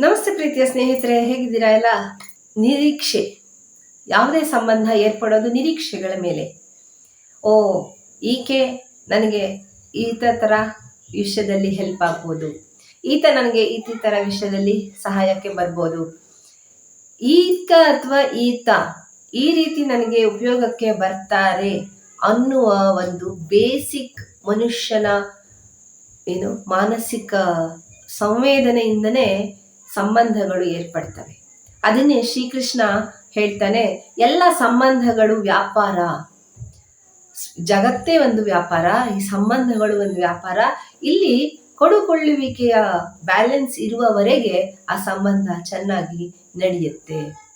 ನಮಸ್ತೆ ಪ್ರೀತಿಯ ಸ್ನೇಹಿತರೆ, ಹೇಗಿದ್ದೀರಾ ಎಲ್ಲ? ನಿರೀಕ್ಷೆ. ಯಾವುದೇ ಸಂಬಂಧ ಏರ್ಪಡೋದು ನಿರೀಕ್ಷೆಗಳ ಮೇಲೆ. ಓ, ಈಕೆ ನನಗೆ ಈತ ಥರ ವಿಷಯದಲ್ಲಿ ಹೆಲ್ಪ್ ಆಗ್ಬೋದು. ಈತ ನನಗೆ ಈ ಥರ ವಿಷಯದಲ್ಲಿ ಸಹಾಯಕ್ಕೆ ಬರ್ಬೋದು. ಈತ ಅಥವಾ ಈತ ಈ ರೀತಿ ನನಗೆ ಉಪಯೋಗಕ್ಕೆ ಬರ್ತಾರೆ ಅನ್ನುವ ಒಂದು ಬೇಸಿಕ್ ಮನುಷ್ಯನ ಏನು ಮಾನಸಿಕ ಸಂವೇದನೆಯಿಂದನೇ ಸಂಬಂಧಗಳು ಏರ್ಪಡ್ತವೆ. ಅದನ್ನೇ ಶ್ರೀಕೃಷ್ಣ ಹೇಳ್ತಾನೆ, ಎಲ್ಲ ಸಂಬಂಧಗಳು ವ್ಯಾಪಾರ. ಜಗತ್ತೇ ಒಂದು ವ್ಯಾಪಾರ, ಈ ಸಂಬಂಧಗಳು ಒಂದು ವ್ಯಾಪಾರ. ಇಲ್ಲಿ ಕೊಡುಕೊಳ್ಳುವಿಕೆಯ ಬ್ಯಾಲೆನ್ಸ್ ಇರುವವರೆಗೆ ಆ ಸಂಬಂಧ ಚೆನ್ನಾಗಿ ನಡೆಯುತ್ತೆ.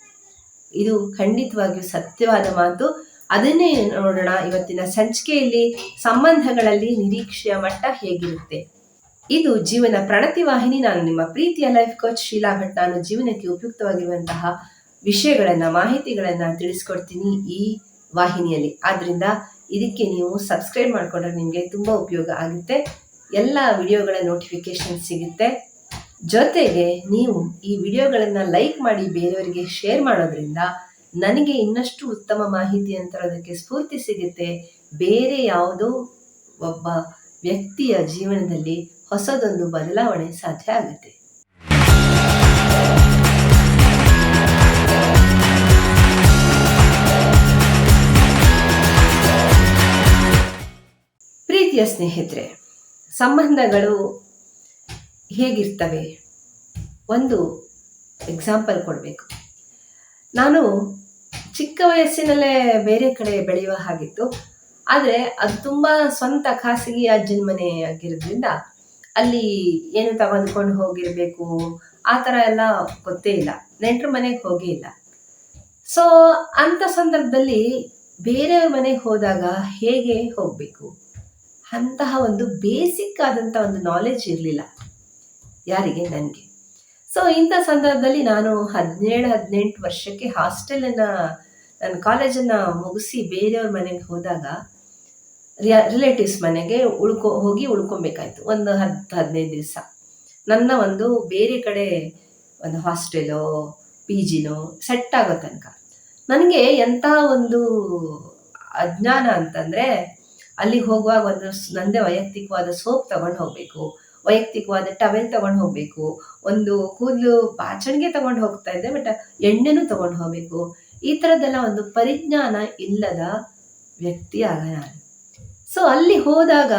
ಇದು ಖಂಡಿತವಾಗಿಯೂ ಸತ್ಯವಾದ ಮಾತು. ಅದನ್ನೇ ನೋಡೋಣ ಇವತ್ತಿನ ಸಂಚಿಕೆಯಲ್ಲಿ, ಸಂಬಂಧಗಳಲ್ಲಿ ನಿರೀಕ್ಷೆಯ ಮಟ್ಟ ಹೇಗಿರುತ್ತೆ. ಇದು ಜೀವನ ಪ್ರಣತಿ ವಾಹಿನಿ, ನಾನು ನಿಮ್ಮ ಪ್ರೀತಿಯ ಲೈಫ್ ಕೋಚ್ ಶೀಲಾ ಭಟ್. ನಾನು ಜೀವನಕ್ಕೆ ಉಪಯುಕ್ತವಾಗಿರುವಂತಹ ವಿಷಯಗಳನ್ನ, ಮಾಹಿತಿಗಳನ್ನ ತಿಳಿಸ್ಕೊಡ್ತೀನಿ ಈ ವಾಹಿನಿಯಲ್ಲಿ. ಆದ್ರಿಂದ ಇದಕ್ಕೆ ನೀವು ಸಬ್ಸ್ಕ್ರೈಬ್ ಮಾಡಿಕೊಂಡ್ರೆ ನಿಮಗೆ ತುಂಬಾ ಉಪಯೋಗ ಆಗುತ್ತೆ. ಎಲ್ಲ ವಿಡಿಯೋಗಳ ನೋಟಿಫಿಕೇಶನ್ ಸಿಗುತ್ತೆ. ಜೊತೆಗೆ ನೀವು ಈ ವಿಡಿಯೋಗಳನ್ನು ಲೈಕ್ ಮಾಡಿ ಬೇರೆಯವರಿಗೆ ಶೇರ್ ಮಾಡೋದ್ರಿಂದ ನನಗೆ ಇನ್ನಷ್ಟು ಉತ್ತಮ ಮಾಹಿತಿ ಅಂತರೋದಕ್ಕೆ ಸ್ಫೂರ್ತಿ ಸಿಗುತ್ತೆ. ಬೇರೆ ಯಾವುದೋ ಒಬ್ಬ ವ್ಯಕ್ತಿಯ ಜೀವನದಲ್ಲಿ ಹೊಸದೊಂದು ಬದಲಾವಣೆ ಸಾಧ್ಯ ಆಗುತ್ತೆ. ಪ್ರೀತಿಯ ಸ್ನೇಹಿತರೆ, ಸಂಬಂಧಗಳು ಹೇಗಿರ್ತವೆ? ಒಂದು ಎಕ್ಸಾಂಪಲ್ ಕೊಡಬೇಕು. ನಾನು ಚಿಕ್ಕ ವಯಸ್ಸಿನಲ್ಲೇ ಬೇರೆ ಕಡೆ ಬೆಳೆಯುವ ಹಾಗಿತ್ತು. ಆದರೆ ಅದು ತುಂಬ ಸ್ವಂತ ಖಾಸಗಿ ಅಜ್ಜನ ಮನೆ ಆಗಿರೋದ್ರಿಂದ ಅಲ್ಲಿ ಏನು ತಗೊಂಡ್ಕೊಂಡು ಹೋಗಿರಬೇಕು, ಆ ಥರ ಎಲ್ಲ ಗೊತ್ತೇ ಇಲ್ಲ. ನೆಂಟ್ರ ಮನೆಗೆ ಹೋಗೇ ಇಲ್ಲ. ಸೊ ಅಂಥ ಸಂದರ್ಭದಲ್ಲಿ ಬೇರೆ ಮನೆಗೆ ಹೋದಾಗ ಹೇಗೆ ಹೋಗಬೇಕು? ಅಂತಹ ಒಂದು ಬೇಸಿಕ್ ಆದಂಥ ಒಂದು ನಾಲೆಜ್ ಇರಲಿಲ್ಲ. ಯಾರಿಗೆ? ನನಗೆ. ಸೊ ಇಂಥ ಸಂದರ್ಭದಲ್ಲಿ ನಾನು ಹದಿನೇಳು, ಹದಿನೆಂಟು ವರ್ಷಕ್ಕೆ ಹಾಸ್ಟೆಲನ್ನು ನನ್ನ ಕಾಲೇಜನ್ನು ಮುಗಿಸಿ ಬೇರೆಯವ್ರ ಮನೆಗೆ ಹೋದಾಗ ರಿಲೇಟಿವ್ಸ್ ಮನೆಗೆ ಉಳ್ಕೊ, ಹೋಗಿ ಉಳ್ಕೊಬೇಕಾಯ್ತು. ಒಂದು ಹತ್ತು ಹದಿನೈದು ದಿವಸ. ನನ್ನ ಒಂದು ಬೇರೆ ಕಡೆ ಒಂದು ಹಾಸ್ಟೆಲೋ, ಪಿ ಜಿನೋ ಸೆಟ್ ಆಗೋ ತನಕ. ನನಗೆ ಎಂಥ ಒಂದು ಅಜ್ಞಾನ ಅಂತಂದರೆ ಅಲ್ಲಿ ಹೋಗುವಾಗ ಒಂದು ನಂದೇ ವೈಯಕ್ತಿಕವಾದ ಸೋಪ್ ತಗೊಂಡು ಹೋಗಬೇಕು, ವೈಯಕ್ತಿಕವಾದ ಟವೆಲ್ ತಗೊಂಡು ಹೋಗಬೇಕು, ಒಂದು ಕೂದಲು ಬಾಚಣಿಗೆ ತಗೊಂಡು ಹೋಗ್ತಾ ಇದ್ದೆ ಬಟ್ ಎಣ್ಣೆನೂ ತಗೊಂಡು ಹೋಗಬೇಕು. ಈ ಥರದ್ದೆಲ್ಲ ಒಂದು ಪರಿಜ್ಞಾನ ಇಲ್ಲದ ವ್ಯಕ್ತಿ ಆಗ ನಾನು. ಸೊ ಅಲ್ಲಿ ಹೋದಾಗ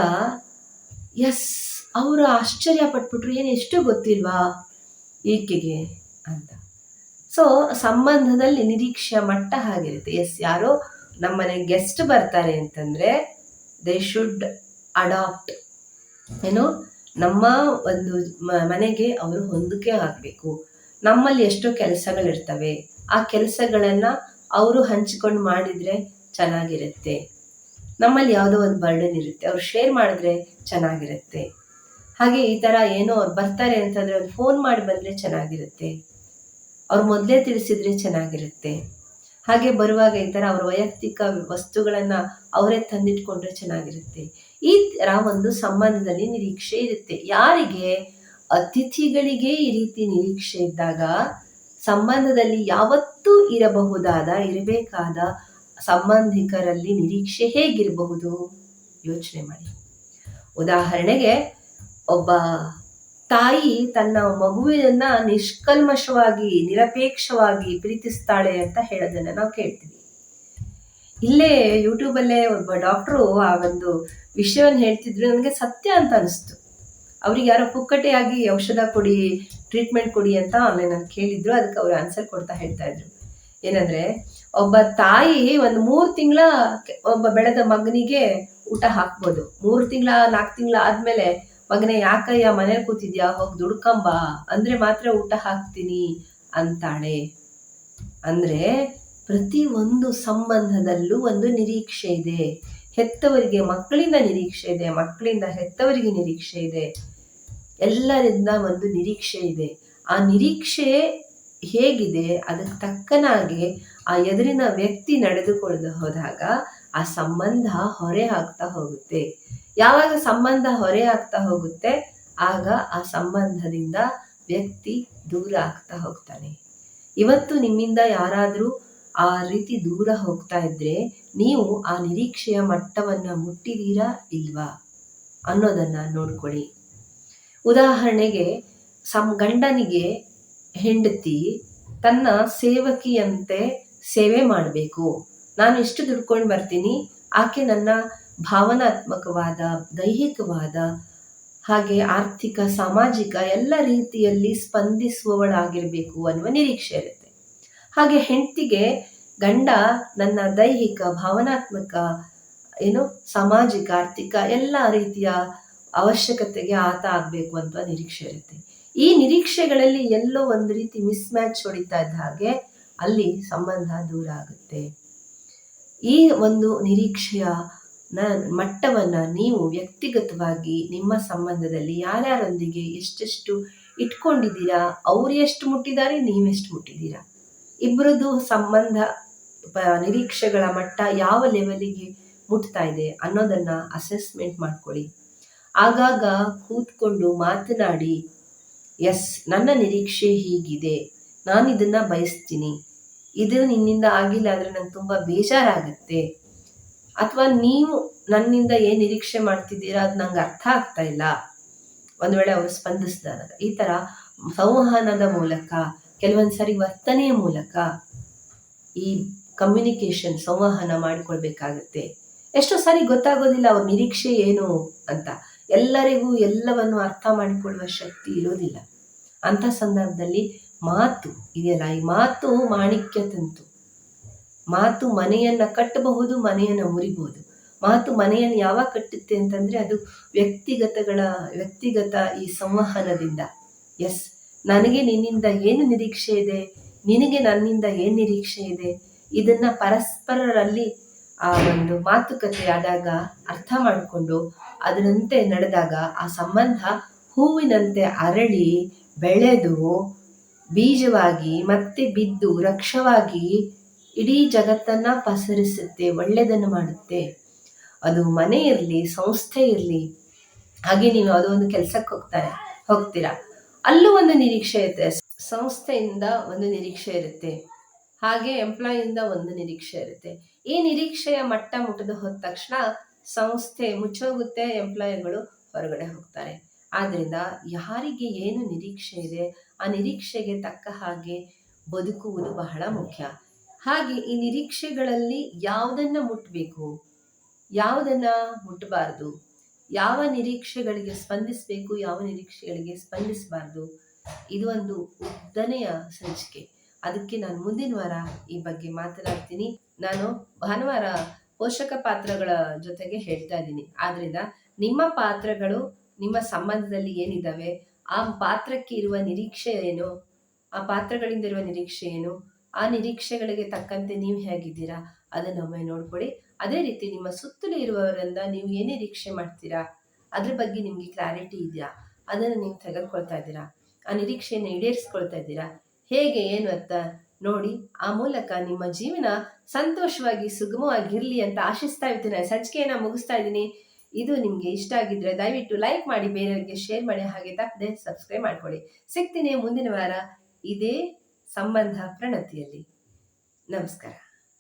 ಎಸ್ ಅವರು ಆಶ್ಚರ್ಯ ಪಟ್ಬಿಟ್ರು ಏನು ಎಷ್ಟು ಗೊತ್ತಿಲ್ವಾ ಈಕೆಗೆ ಅಂತ. ಸೊ ಸಂಬಂಧದಲ್ಲಿ ನಿರೀಕ್ಷೆಯ ಮಟ್ಟ ಹಾಗಿರುತ್ತೆ. ಎಸ್ ಯಾರೋ ನಮ್ಮನೆ ಗೆಸ್ಟ್ ಬರ್ತಾರೆ ಅಂತಂದರೆ ದೇ ಶುಡ್ ಅಡಾಪ್ಟ್ ಏನು? ನಮ್ಮ ಒಂದು ಮನೆಗೆ ಅವರು ಹೊಂದಿಕೆ ಆಗಬೇಕು. ನಮ್ಮಲ್ಲಿ ಎಷ್ಟೋ ಕೆಲಸಗಳಿರ್ತವೆ. ಆ ಕೆಲಸಗಳನ್ನು ಅವರು ಹಂಚಿಕೊಂಡು ಮಾಡಿದರೆ ಚೆನ್ನಾಗಿರುತ್ತೆ. ನಮ್ಮಲ್ಲಿ ಯಾವುದೋ ಒಂದು ಬರ್ಡನ್ ಇರುತ್ತೆ, ಅವ್ರು ಶೇರ್ ಮಾಡಿದ್ರೆ ಚೆನ್ನಾಗಿರುತ್ತೆ. ಹಾಗೆ ಈ ಥರ ಏನೋ ಅವ್ರು ಬರ್ತಾರೆ ಅಂತಂದರೆ ಒಂದು ಫೋನ್ ಮಾಡಿ ಬಂದರೆ ಚೆನ್ನಾಗಿರುತ್ತೆ. ಅವ್ರು ಮೊದಲೇ ತಿಳಿಸಿದ್ರೆ ಚೆನ್ನಾಗಿರುತ್ತೆ. ಹಾಗೆ ಬರುವಾಗ ಈ ಥರ ಅವ್ರ ವೈಯಕ್ತಿಕ ವಸ್ತುಗಳನ್ನು ಅವರೇ ತಂದಿಟ್ಕೊಂಡ್ರೆ ಚೆನ್ನಾಗಿರುತ್ತೆ. ಈ ಥರ ಒಂದು ಸಂಬಂಧದಲ್ಲಿ ನಿರೀಕ್ಷೆ ಇರುತ್ತೆ. ಯಾರಿಗೆ? ಅತಿಥಿಗಳಿಗೆ ಈ ರೀತಿ ನಿರೀಕ್ಷೆ ಇದ್ದಾಗ ಸಂಬಂಧದಲ್ಲಿ ಯಾವತ್ತೂ ಇರಬಹುದಾದ, ಇರಬೇಕಾದ ಸಂಬಂಧಿಕರಲ್ಲಿ ನಿರೀಕ್ಷೆ ಹೇಗಿರಬಹುದು? ಯೋಚನೆ ಮಾಡಿ. ಉದಾಹರಣೆಗೆ, ಒಬ್ಬ ತಾಯಿ ತನ್ನ ಮಗುವಿನ ನಿಷ್ಕಲ್ಮಶವಾಗಿ, ನಿರಪೇಕ್ಷವಾಗಿ ಪ್ರೀತಿಸ್ತಾಳೆ ಅಂತ ಹೇಳೋದನ್ನ ನಾವು ಕೇಳ್ತೀವಿ. ಇಲ್ಲೇ ಯೂಟ್ಯೂಬಲ್ಲೇ ಒಬ್ಬ ಡಾಕ್ಟ್ರು ಆ ಒಂದು ವಿಷಯವನ್ನು ಹೇಳ್ತಿದ್ರು, ನನಗೆ ಸತ್ಯ ಅಂತ ಅನಿಸ್ತು. ಅವ್ರಿಗೆ ಯಾರೋ ಪುಕ್ಕಟೆಯಾಗಿ ಔಷಧ ಕೊಡಿ, ಟ್ರೀಟ್ಮೆಂಟ್ ಕೊಡಿ ಅಂತ ಆನ್ಲೈನಲ್ಲಿ ಕೇಳಿದ್ರು, ಅದಕ್ಕೆ ಅವ್ರು ಆನ್ಸರ್ ಕೊಡ್ತಾ ಹೇಳ್ತಾ ಇದ್ರು. ಏನಂದ್ರೆ ಒಬ್ಬ ತಾಯಿ ಒಂದು ಮೂರು ತಿಂಗಳ ಒಬ್ಬ ಬೆಳೆದ ಮಗನಿಗೆ ಊಟ ಹಾಕ್ಬೋದು. ಮೂರು ತಿಂಗಳ ನಾಲ್ಕು ತಿಂಗಳ ಆದ್ಮೇಲೆ ಮಗನೇ, ಯಾಕಯ್ಯ ಮನೇಲಿ ಕೂತಿದ್ಯಾ? ಹೋಗಿ ದುಡ್ಕಂಬ. ಅಂದ್ರೆ ಮಾತ್ರ ಊಟ ಹಾಕ್ತೀನಿ ಅಂತಾಳೆ. ಅಂದ್ರೆ ಪ್ರತಿ ಒಂದು ಸಂಬಂಧದಲ್ಲೂ ಒಂದು ನಿರೀಕ್ಷೆ ಇದೆ. ಹೆತ್ತವರಿಗೆ ಮಕ್ಕಳಿಂದ ನಿರೀಕ್ಷೆ ಇದೆ, ಮಕ್ಕಳಿಂದ ಹೆತ್ತವರಿಗೆ ನಿರೀಕ್ಷೆ ಇದೆ. ಎಲ್ಲರಿಂದ ಒಂದು ನಿರೀಕ್ಷೆ ಇದೆ. ಆ ನಿರೀಕ್ಷೆ ಹೇಗಿದೆ? ಅದಕ್ಕೆ ತಕ್ಕನಾಗಿ ಆ ಎದುರಿನ ವ್ಯಕ್ತಿ ನಡೆದುಕೊಂಡು ಹೋದಾಗ ಆ ಸಂಬಂಧ ಹೊರೆ ಆಗ್ತಾ ಹೋಗುತ್ತೆ. ಯಾವಾಗ ಸಂಬಂಧ ಹೊರೆ ಆಗ್ತಾ ಹೋಗುತ್ತೆ, ಆಗ ಆ ಸಂಬಂಧದಿಂದ ವ್ಯಕ್ತಿ ದೂರ ಆಗ್ತಾ ಹೋಗ್ತಾನೆ. ಇವತ್ತು ನಿಮ್ಮಿಂದ ಯಾರಾದರೂ ಆ ರೀತಿ ದೂರ ಹೋಗ್ತಾ ಇದ್ರೆ ನೀವು ಆ ನಿರೀಕ್ಷೆಯ ಮಟ್ಟವನ್ನು ಮುಟ್ಟಿದೀರಾ ಇಲ್ವಾ? ಅನ್ನೋದನ್ನು ನೋಡ್ಕೊಳ್ಳಿ. ಉದಾಹರಣೆಗೆ, ಸಮ್ ಗಂಡನಿಗೆ ಹೆಂಡತಿ ತನ್ನ ಸೇವಕಿಯಂತೆ ಸೇವೆ ಮಾಡಬೇಕು. ನಾನು ಎಷ್ಟು ದುಡ್ಕೊಂಡು ಬರ್ತೀನಿ? ಆಕೆ ನನ್ನ ಭಾವನಾತ್ಮಕವಾದ, ದೈಹಿಕವಾದ, ಹಾಗೆ ಆರ್ಥಿಕ, ಸಾಮಾಜಿಕ ಎಲ್ಲ ರೀತಿಯಲ್ಲಿ ಸ್ಪಂದಿಸುವವಳಾಗಿರಬೇಕು ಅನ್ನುವ ನಿರೀಕ್ಷೆ ಇರುತ್ತೆ. ಹಾಗೆ ಹೆಂಡತಿಗೆ ಗಂಡ ನನ್ನ ದೈಹಿಕ, ಭಾವನಾತ್ಮಕ, ಏನು ಸಾಮಾಜಿಕ, ಆರ್ಥಿಕ ಎಲ್ಲ ರೀತಿಯ ಅವಶ್ಯಕತೆಗೆ ಆತ ಆಗಬೇಕು ಅಂತ ನಿರೀಕ್ಷೆ ಇರುತ್ತೆ. ಈ ನಿರೀಕ್ಷೆಗಳಲ್ಲಿ ಎಲ್ಲೋ ಒಂದು ರೀತಿ ಮಿಸ್ ಮ್ಯಾಚ್ ಹೊಡಿತಾ ಇದ್ದ ಹಾಗೆ ಅಲ್ಲಿ ಸಂಬಂಧ ದೂರ ಆಗುತ್ತೆ. ಈ ಒಂದು ನಿರೀಕ್ಷೆಯ ನ ಮಟ್ಟವನ್ನು ನೀವು ವ್ಯಕ್ತಿಗತವಾಗಿ ನಿಮ್ಮ ಸಂಬಂಧದಲ್ಲಿ ಯಾರ್ಯಾರೊಂದಿಗೆ ಎಷ್ಟೆಷ್ಟು ಇಟ್ಕೊಂಡಿದ್ದೀರಾ ಅವ್ರು ಎಷ್ಟು ಮುಟ್ಟಿದ್ದಾರೆ, ನೀವೆಷ್ಟು ಮುಟ್ಟಿದ್ದೀರಾ? ಇಬ್ಬರದ್ದು ಸಂಬಂಧ ನಿರೀಕ್ಷೆಗಳ ಮಟ್ಟ ಯಾವ ಲೆವೆಲಿಗೆ ಮುಟ್ತಾ ಇದೆ ಅನ್ನೋದನ್ನು ಅಸೆಸ್ಮೆಂಟ್ ಮಾಡ್ಕೊಳ್ಳಿ. ಆಗಾಗ ಕೂತ್ಕೊಂಡು ಮಾತನಾಡಿ, ಎಸ್, ನನ್ನ ನಿರೀಕ್ಷೆ ಹೀಗಿದೆ. ನಾನು ಇದನ್ನು ಬಯಸ್ತೀನಿ. ಇದು ನಿನ್ನಿಂದ ಆಗಿಲ್ಲ ಆದರೆ ನಂಗೆ ತುಂಬ ಬೇಜಾರಾಗುತ್ತೆ. ಅಥವಾ ನೀವು ನನ್ನಿಂದ ಏನು ನಿರೀಕ್ಷೆ ಮಾಡ್ತಿದ್ದೀರಾ ಅದು ನಂಗೆ ಅರ್ಥ ಆಗ್ತಾ ಇಲ್ಲ. ಒಂದು ವೇಳೆ ಅವರು ಸ್ಪಂದಿಸಿದಾಗ. ಈ ಥರ ಸಂವಹನದ ಮೂಲಕ, ಕೆಲವೊಂದು ಸಾರಿ ವರ್ತನೆಯ ಮೂಲಕ ಈ ಕಮ್ಯುನಿಕೇಷನ್ ಸಂವಹನ ಮಾಡಿಕೊಳ್ಬೇಕಾಗತ್ತೆ. ಎಷ್ಟೋ ಸಾರಿ ಗೊತ್ತಾಗೋದಿಲ್ಲ ಅವ್ರ ನಿರೀಕ್ಷೆ ಏನು ಅಂತ. ಎಲ್ಲರಿಗೂ ಎಲ್ಲವನ್ನು ಅರ್ಥ ಮಾಡಿಕೊಳ್ಳುವ ಶಕ್ತಿ ಇರೋದಿಲ್ಲ. ಅಂಥ ಸಂದರ್ಭದಲ್ಲಿ ಮಾತು, ಇದೆಯಲ್ಲ, ಈ ಮಾತು ಮಾಣಿಕ್ಯ ತಂತು. ಮಾತು ಮನೆಯನ್ನ ಕಟ್ಟಬಹುದು, ಮನೆಯನ್ನ ಮುರಿಬಹುದು. ಮಾತು ಮನೆಯನ್ನು ಯಾವಾಗ ಕಟ್ಟುತ್ತೆ ಅಂತಂದ್ರೆ ಅದು ವ್ಯಕ್ತಿಗತಗಳ, ವ್ಯಕ್ತಿಗತ ಈ ಸಂವಹನದಿಂದ. ಎಸ್, ನನಗೆ ನಿನ್ನಿಂದ ಏನು ನಿರೀಕ್ಷೆ ಇದೆ? ನಿನಗೆ ನನ್ನಿಂದ ಏನು ನಿರೀಕ್ಷೆ ಇದೆ? ಇದನ್ನ ಪರಸ್ಪರರಲ್ಲಿ ಆ ಒಂದು ಮಾತುಕತೆ ಆದಾಗ ಅರ್ಥ ಮಾಡಿಕೊಂಡು ಅದರಂತೆ ನಡೆದಾಗ ಆ ಸಂಬಂಧ ಹೂವಿನಂತೆ ಅರಳಿ, ಬೆಳೆದು ಬೀಜವಾಗಿ ಮತ್ತೆ ಬಿದ್ದು ವೃಕ್ಷವಾಗಿ ಇಡೀ ಜಗತ್ತನ್ನು ಪಸರಿಸುತ್ತೆ ಒಳ್ಳೆಯದನ್ನು ಮಾಡುತ್ತೆ. ಅದು ಮನೆ ಇರಲಿ, ಸಂಸ್ಥೆ ಇರಲಿ. ಹಾಗೆ ನೀವು ಅದು ಒಂದು ಕೆಲಸಕ್ಕೆ ಹೋಗ್ತಾರೆ, ಹೋಗ್ತೀರಾ? ಅಲ್ಲೂ ಒಂದು ನಿರೀಕ್ಷೆ ಇರುತ್ತೆ. ಸಂಸ್ಥೆಯಿಂದ ಒಂದು ನಿರೀಕ್ಷೆ ಇರುತ್ತೆ. ಹಾಗೆ ಎಂಪ್ಲಾಯಿಂದ ಒಂದು ನಿರೀಕ್ಷೆ ಇರುತ್ತೆ. ಈ ನಿರೀಕ್ಷೆಯ ಮಟ್ಟ ಮುಟ್ಟದ ಹೋದ ತಕ್ಷಣ ಸಂಸ್ಥೆ ಮುಚ್ಚೋಗುತ್ತೆ, ಎಂಪ್ಲಾಯಿಗಳು ಹೊರಗಡೆ ಹೋಗ್ತಾರೆ. ಆದ್ದರಿಂದ ಯಾರಿಗೆ ಏನು ನಿರೀಕ್ಷೆ ಇದೆ, ಆ ನಿರೀಕ್ಷೆಗೆ ತಕ್ಕ ಹಾಗೆ ಬದುಕುವುದು ಬಹಳ ಮುಖ್ಯ. ಹಾಗೆ ಈ ನಿರೀಕ್ಷೆಗಳಲ್ಲಿ ಯಾವುದನ್ನು ಮುಟ್ಟಬೇಕು ಯಾವುದನ್ನು ಮುಟ್ಟಬಾರ್ದು ಯಾವ ನಿರೀಕ್ಷೆಗಳಿಗೆ ಸ್ಪಂದಿಸಬೇಕು? ಯಾವ ನಿರೀಕ್ಷೆಗಳಿಗೆ ಸ್ಪಂದಿಸಬಾರ್ದು? ಇದು ಒಂದು ಉದ್ದನೆಯ ಸಂಚಿಕೆ. ಅದಕ್ಕೆ ನಾನು ಮುಂದಿನ ವಾರ ಈ ಬಗ್ಗೆ ಮಾತನಾಡ್ತೀನಿ. ನಾನು ಭಾನುವಾರ ಪೋಷಕ ಪಾತ್ರಗಳ ಜೊತೆಗೆ ಹೇಳ್ತಾ ಇದ್ದೀನಿ. ಆದ್ರಿಂದ ನಿಮ್ಮ ಪಾತ್ರಗಳು ನಿಮ್ಮ ಸಂಬಂಧದಲ್ಲಿ ಏನಿದ್ದಾವೆ ಆ ಪಾತ್ರಕ್ಕೆ ಇರುವ ನಿರೀಕ್ಷೆ ಏನು? ಆ ಪಾತ್ರಗಳಿಂದ ಇರುವ ನಿರೀಕ್ಷೆ ಏನು? ಆ ನಿರೀಕ್ಷೆಗಳಿಗೆ ತಕ್ಕಂತೆ ನೀವು ಹೇಗಿದ್ದೀರಾ? ಅದನ್ನು ಒಮ್ಮೆ ನೋಡ್ಕೊಳ್ಳಿ. ಅದೇ ರೀತಿ ನಿಮ್ಮ ಸುತ್ತಲೂ ಇರುವವರಿಂದ ನೀವು ಏನೇ ನಿರೀಕ್ಷೆ ಮಾಡ್ತೀರಾ? ಅದ್ರ ಬಗ್ಗೆ ನಿಮಗೆ ಕ್ಲಾರಿಟಿ ಇದೆಯಾ? ಅದನ್ನು ನೀವು ತೆಗೆದುಕೊಳ್ತಾ ಇದ್ದೀರಾ? ಆ ನಿರೀಕ್ಷೆಯನ್ನು ಈಡೇರಿಸ್ಕೊಳ್ತಾ ಇದ್ದೀರಾ? ಹೇಗೆ, ಏನು ಅಂತ ನೋಡಿ, ಆ ಮೂಲಕ ನಿಮ್ಮ ಜೀವನ ಸಂತೋಷವಾಗಿ, ಸುಗಮವಾಗಿರಲಿ ಅಂತ ಆಶಿಸ್ತಾ ಇರ್ತೀನಿ. ಸಂಚಿಕೆಯನ್ನು ಮುಗಿಸ್ತಾ ಇದ್ದೀನಿ. ಇದು ನಿಮಗೆ ಇಷ್ಟ ಆಗಿದ್ರೆ ದಯವಿಟ್ಟು ಲೈಕ್ ಮಾಡಿ ಬೇರೆಯವರಿಗೆ ಶೇರ್ ಮಾಡಿ ಹಾಗೆ ತಪ್ಪದೆ ಸಬ್ಸ್ಕ್ರೈಬ್ ಮಾಡ್ಕೊಳ್ಳಿ. ಸಿಗ್ತೀನಿ ಮುಂದಿನ ವಾರ ಇದೇ ಸಂಬಂಧ ಪ್ರಣತಿಯಲ್ಲಿ. ನಮಸ್ಕಾರ.